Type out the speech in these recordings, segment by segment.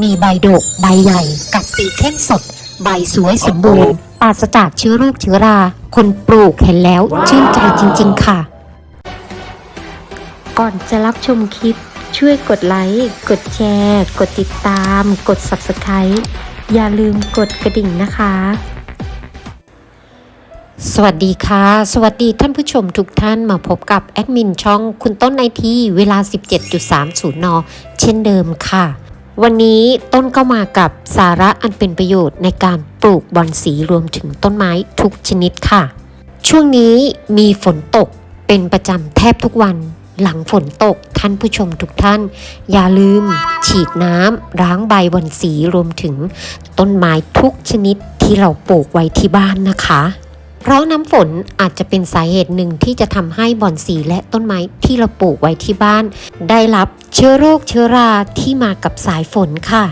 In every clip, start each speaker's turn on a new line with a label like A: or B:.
A: มีใบดก ใบใหญ่ กัดสีเข้มสด ใบสวยสมบูรณ์ปราศจากเชื้อโรคเชื้อรา คนปลูกเห็นแล้ว ชื่นใจจริง ๆ ค่ะ
B: ก่อนจะรับชมคลิป ช่วยกดไลค์ กดแชร์ กดติดตาม กด Subscribe อย่าลืมกดกระดิ่งนะคะ
A: สวัสดีค่ะ สวัสดีท่านผู้ชมทุกท่านมาพบกับแอดมินช่องคุณต้นไอทีเวลา 17.30 น เช่นเดิมค่ะ วันนี้ต้นก็มากับสาระอันเป็นประโยชน์ในการปลูกบอนสีรวมถึงต้นไม้ทุกชนิดค่ะ ช่วงนี้มีฝนตกเป็นประจำแทบทุกวัน หลังฝนตกท่านผู้ชมทุกท่าน อย่าลืม ฉีดน้ำล้างใบบอนสีรวมถึงต้นไม้ทุกชนิดที่เราปลูกไว้ที่บ้านนะคะ เพราะน้ำฝนอาจจะเป็นสาเหตุหนึ่งที่จะทำให้บอนสีและต้นไม้ที่เราปลูกไว้ที่บ้าน ได้รับเชื้อโรคเชื้อราที่มากับสายฝนค่ะ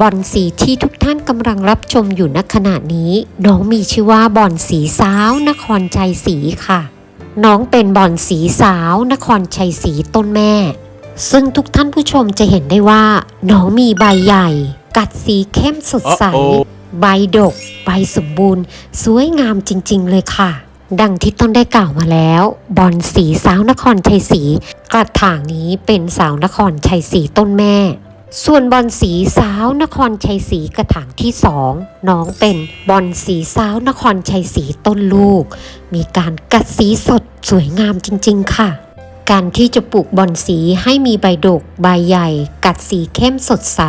A: บอนสีที่ทุกท่านกำลังรับชมอยู่ณขณะนี้ น้องมีชื่อว่าบอนสีสาวนครชัยศรีค่ะ น้องเป็นบอนสีสาวนครชัยศรีต้นแม่ ซึ่งทุกท่านผู้ชมจะเห็นได้ว่า น้องมีใบใหญ่ กัดสีเข้มสดใส
C: Uh-oh
A: ใบดก ใบสมบูรณ์ สวยงามจริง ๆ เลยค่ะ ดังที่ต้นได้กล่าวมาแล้ว บอนสีสาวนครชัยศรีกระถางนี้เป็นสาวนครชัยศรีต้นแม่ ส่วนบอนสีสาวนครชัยศรีกระถางที่สองน้องเป็นบอนสีสาวนครชัยศรีต้นลูก มีการกัดสีสดสวยงามจริง ๆ ค่ะ การที่จะปลูกบอนสีให้มีใบดก ใบใหญ่ กัดสีเข้มสดใส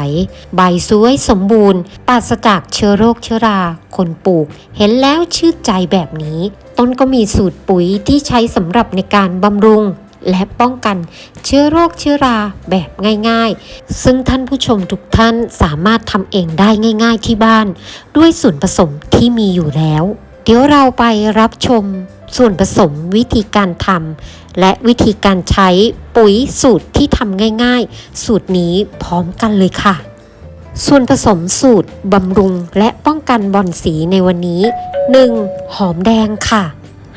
A: ใบสวยสมบูรณ์ ปราศจากเชื้อโรคเชื้อรา คนปลูก เห็นแล้วชื่นใจแบบนี้ ต้นก็มีสูตรปุ๋ยที่ใช้สำหรับในการบำรุงและป้องกันเชื้อโรคเชื้อราแบบง่ายๆ ซึ่งท่านผู้ชมทุกท่านสามารถทำเองได้ง่าย ๆ ที่บ้าน ด้วยส่วนผสมที่มีอยู่แล้ว เดี๋ยวเราไปรับชม ส่วนผสมวิธีการทำและวิธีการใช้ปุ๋ยสูตรที่ทำง่ายๆ สูตรนี้พร้อมกันเลยค่ะ ส่วนผสมสูตรบำรุงและป้องกันบอนสีในวันนี้ 1. หอมแดงค่ะ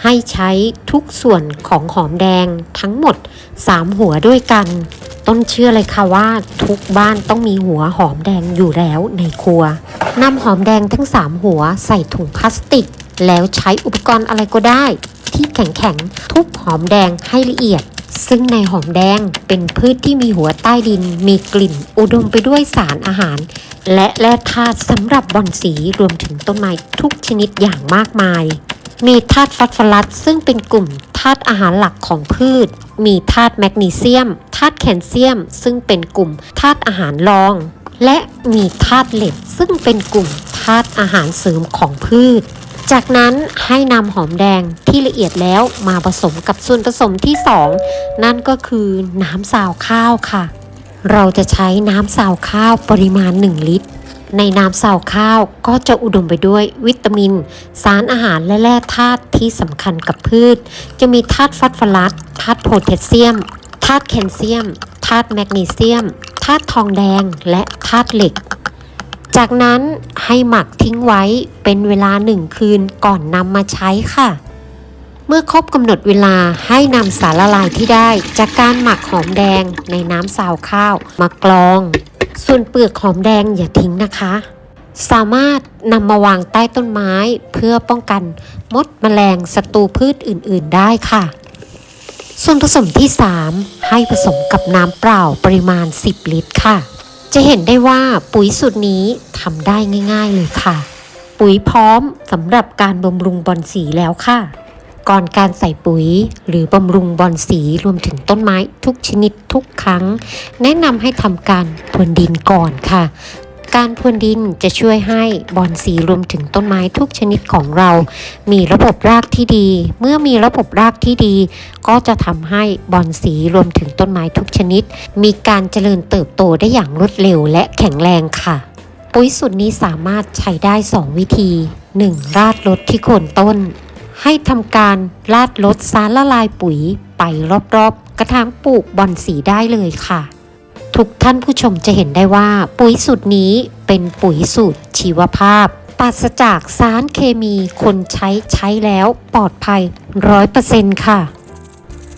A: ให้ใช้ทุกส่วนของหอมแดงทั้งหมด 3 หัวด้วยกัน ต้นเชื่อเลยค่ะว่า ทุกบ้านต้องมีหัวหอมแดงอยู่แล้วในครัวนำหอมแดงทั้ง 3 หัวใส่ถุงพลาสติก แล้วใช้อุปกรณ์อะไรก็ได้ ที่แข็งๆ ทุบหอมแดงให้ละเอียด ซึ่งในหอมแดงเป็นพืชที่มีหัวใต้ดิน มีกลิ่น อุดมไปด้วยสารอาหาร และแร่ธาตุสำหรับบอนสีรวมถึงต้นไม้ทุกชนิดอย่างมากมาย มีธาตุฟอสฟอรัสซึ่งเป็นกลุ่มธาตุอาหารหลักของพืช มีธาตุแมกนีเซียมธาตุแคลเซียม ซึ่งเป็นกลุ่มธาตุอาหารรอง และมีธาตุเหล็กซึ่งเป็นกลุ่มธาตุอาหารเสริมของพืช จากนั้นให้นำหอมแดงที่ละเอียดแล้วมาผสมกับส่วนผสมที่ 2 นั่นก็คือน้ำซาวข้าวค่ะ เราจะใช้น้ำซาวข้าวปริมาณ 1 ลิตร ในน้ำซาวข้าวก็จะอุดมไปด้วยวิตามิน สารอาหารและแร่ธาตุที่สำคัญกับพืช จะมีธาตุฟอสฟอรัสธาตุโพแทสเซียมธาตุแคลเซียมธาตุแมกนีเซียมธาตุทองแดงและธาตุเหล็ก จากนั้นให้หมักทิ้งไว้เป็นเวลาหนึ่งคืนก่อนนำมาใช้ค่ะ เมื่อครบกำหนดเวลาให้นำสารละลายที่ได้ จากการหมักหอมแดงในน้ำซาวข้าวมากรอง ส่วนเปลือกหอมแดงอย่าทิ้งนะคะ สามารถนำมาวางใต้ต้นไม้เพื่อป้องกันมดแมลงศัตรูพืชอื่น ๆ ได้ค่ะ ส่วนผสมที่ 3 ให้ผสมกับน้ำเปล่าปริมาณ 10 ลิตรค่ะ จะเห็นได้ว่าปุ๋ยสูตรนี้ทำได้ง่าย ๆ เลยค่ะ ปุ๋ยพร้อมสำหรับการบำรุงบอนสีแล้วค่ะ ก่อนการใส่ปุ๋ยหรือบำรุงบอนสีรวมถึงต้นไม้ทุกชนิดทุกครั้ง แนะนำให้ทำการพรวนดินก่อนค่ะ การพรวนดินจะช่วยให้บอนสีรวมถึงต้นไม้ทุกชนิดของเรา มีระบบรากที่ดี เมื่อมีระบบรากที่ดี ก็จะทำให้บอนสีรวมถึงต้นไม้ทุกชนิด มีการเจริญเติบโตได้อย่างรวดเร็วและแข็งแรงค่ะ ปุ๋ยสูตรนี้สามารถใช้ได้ 2 วิธี 1. ราดลดที่โคนต้น ให้ทำการราดลดสารละลายปุ๋ยไปรอบๆ กระถางปลูกบอนสีได้เลยค่ะ ทุกท่านผู้ชมจะเห็นได้ว่า ปุ๋ยสูตรนี้เป็นปุ๋ยสูตรชีวภาพปราศจากสารเคมีคนใช้ใช้แล้วปลอดภัยร้อยเปอร์เซ็นต์ค่ะ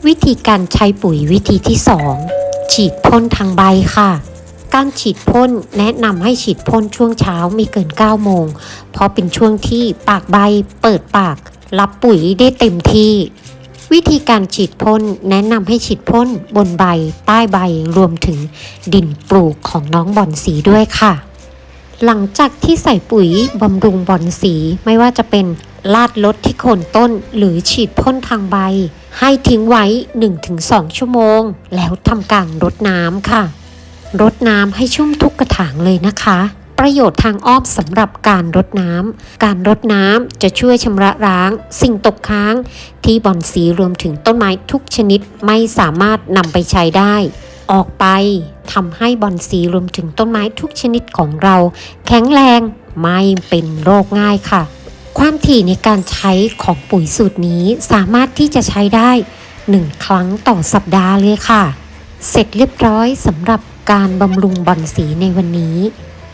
A: วิธีการใช้ปุ๋ยวิธีที่2ฉีดพ่นทางใบค่ะ การฉีดพ่นแนะนำให้ฉีดพ่นช่วงเช้าไม่เกิน 9 โมง เพราะเป็นช่วงที่ปากใบเปิดปาก รับปุ๋ยได้เต็มที่ วิธีการฉีดพ่นแนะนำให้ฉีดพ่นบนใบ ใต้ใบรวมถึงดินปลูกของน้องบอนสีด้วยค่ะ หลังจากที่ใส่ปุ๋ยบำรุงบอนสีไม่ว่าจะเป็นลาดลดที่โคนต้นหรือฉีดพ่นทางใบ ให้ทิ้งไว้ 1-2 ชั่วโมง แล้วทำการรดน้ำค่ะ รดน้ำให้ชุ่มทุกกระถางเลยนะคะ ประโยชน์ทางอ้อมสำหรับการรดน้ำ การรดน้ำจะช่วยชำระล้าง สิ่งตกค้าง ที่บอนสีรวมถึงต้นไม้ทุกชนิดไม่สามารถนำไปใช้ได้ ออกไปทำให้บอนสีรวมถึงต้นไม้ทุกชนิดของเรา แข็งแรงไม่เป็นโรคง่ายค่ะ ความถี่ในการใช้ของปุ๋ยสูตรนี้สามารถที่จะใช้ได้ 1 ครั้งต่อสัปดาห์เลยค่ะ เสร็จเรียบร้อยสำหรับการบำรุงบอนสีในวันนี้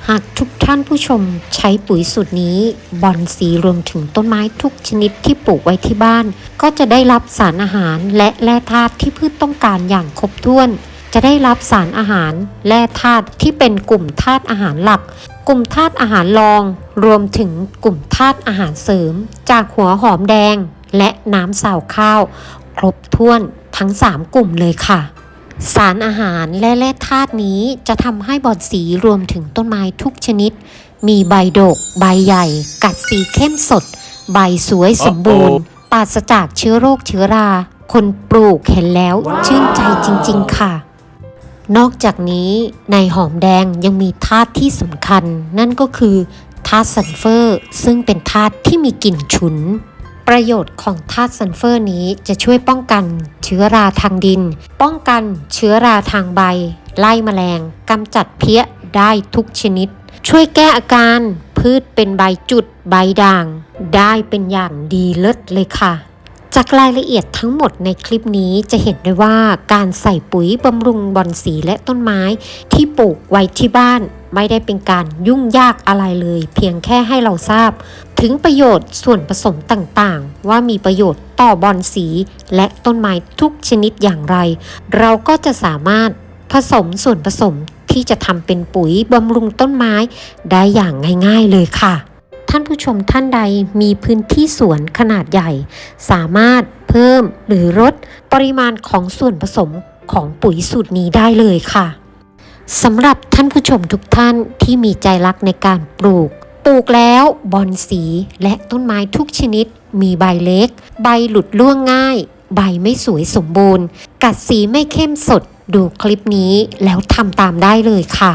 A: หากทุกท่านผู้ชมใช้ปุ๋ยสูตรนี้ บอนสีรวมถึงต้นไม้ทุกชนิดที่ปลูกไว้ที่บ้าน ก็จะได้รับสารอาหารและแร่ธาตุที่พืชต้องการอย่างครบถ้วน จะได้รับสารอาหาร แร่ธาตุที่เป็นกลุ่มธาตุอาหารหลัก กลุ่มธาตุอาหารรอง รวมถึงกลุ่มธาตุอาหารเสริม จากหัวหอมแดง และน้ำสาวข้าว ครบถ้วนทั้ง 3 กลุ่มเลยค่ะ สารอาหารและแร่ธาตุนี้จะทำให้บอนสีรวมถึงต้นไม้ทุกชนิด มีใบดก ใบใหญ่ กัดสีเข้มสด ใบสวยสมบูรณ์ ปราศจากเชื้อโรคเชื้อรา คนปลูกเห็นแล้วชื่นใจจริง ๆ ค่ะ นอกจากนี้ในหอมแดงยังมีธาตุที่สำคัญ นั่นก็คือธาตุซัลเฟอร์ ซึ่งเป็นธาตุที่มีกลิ่นฉุน ประโยชน์ของธาตุซัลเฟอร์นี้จะช่วยป้องกันเชื้อราทางดิน ป้องกันเชื้อราทางใบ ไล่แมลงกำจัดเพี้ยได้ทุกชนิด ช่วยแก้อาการพืชเป็นใบจุดใบด่าง ได้เป็นอย่างดีเลิศเลยค่ะ จากรายละเอียดทั้งหมดในคลิปนี้จะเห็นได้ว่าการใส่ปุ๋ยบำรุงบอนสีและต้นไม้ ที่ปลูกไว้ที่บ้านไม่ได้เป็นการยุ่งยากอะไรเลย เพียงแค่ให้เราทราบ ถึงประโยชน์ส่วนผสมต่างๆ ว่ามีประโยชน์ต่อบอนสี และต้นไม้ทุกชนิดอย่างไร เราก็จะสามารถผสมส่วนผสมที่จะทำเป็นปุ๋ยบำรุงต้นไม้ได้อย่างง่ายๆเลยค่ะ ท่านผู้ชมท่านใดมีพื้นที่สวนขนาดใหญ่ สามารถเพิ่มหรือลดปริมาณของส่วนผสมของปุ๋ยสูตรนี้ได้เลยค่ะสำหรับท่านผู้ชมทุกท่านที่มีใจรักในการปลูก ปลูกแล้วบอนสีและต้นไม้ทุกชนิด มีใบเล็ก ใบหลุดร่วงง่าย ใบไม่สวยสมบูรณ์ กัดสีไม่เข้มสด ดูคลิปนี้แล้วทำตามได้เลยค่ะ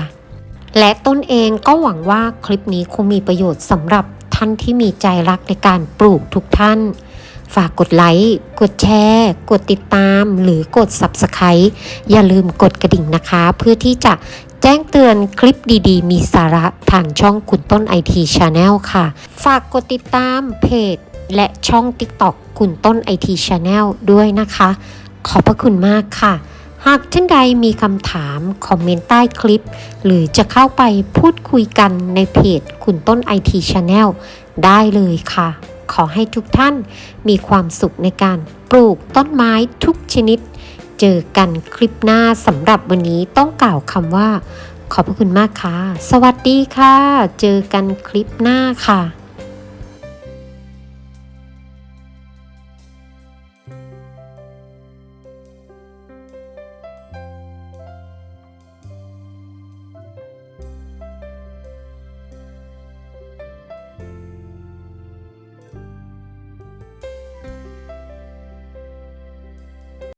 A: และต้นเองก็หวังว่าคลิปนี้คงมีประโยชน์สำหรับท่านที่มีใจรักในการปลูกทุกท่าน ฝากกดไลค์ กดแชร์ กดติดตาม หรือกด Subscribe อย่าลืมกดกระดิ่งนะคะ เพื่อที่จะ แจ้งเตือนคลิปดีๆ มีสาระทางช่องคุณต้น IT Channel ค่ะ ฝากกดติดตามเพจ และช่อง TikTok คุณต้น IT Channel ด้วยนะคะ ขอบพระคุณมากค่ะ หากท่านใดมีคำถาม คอมเมนต์ใต้คลิป หรือจะเข้าไปพูดคุยกันในเพจคุณต้น IT Channel ได้เลยค่ะ ขอให้ทุกท่านมีความสุขในการปลูกต้นไม้ทุกชนิด เจอกันคลิปหน้าสำหรับวันนี้ต้องกล่าวคำว่า ขอบพระคุณมากค่ะ สวัสดีค่ะ เจอกันคลิปหน้าค่ะ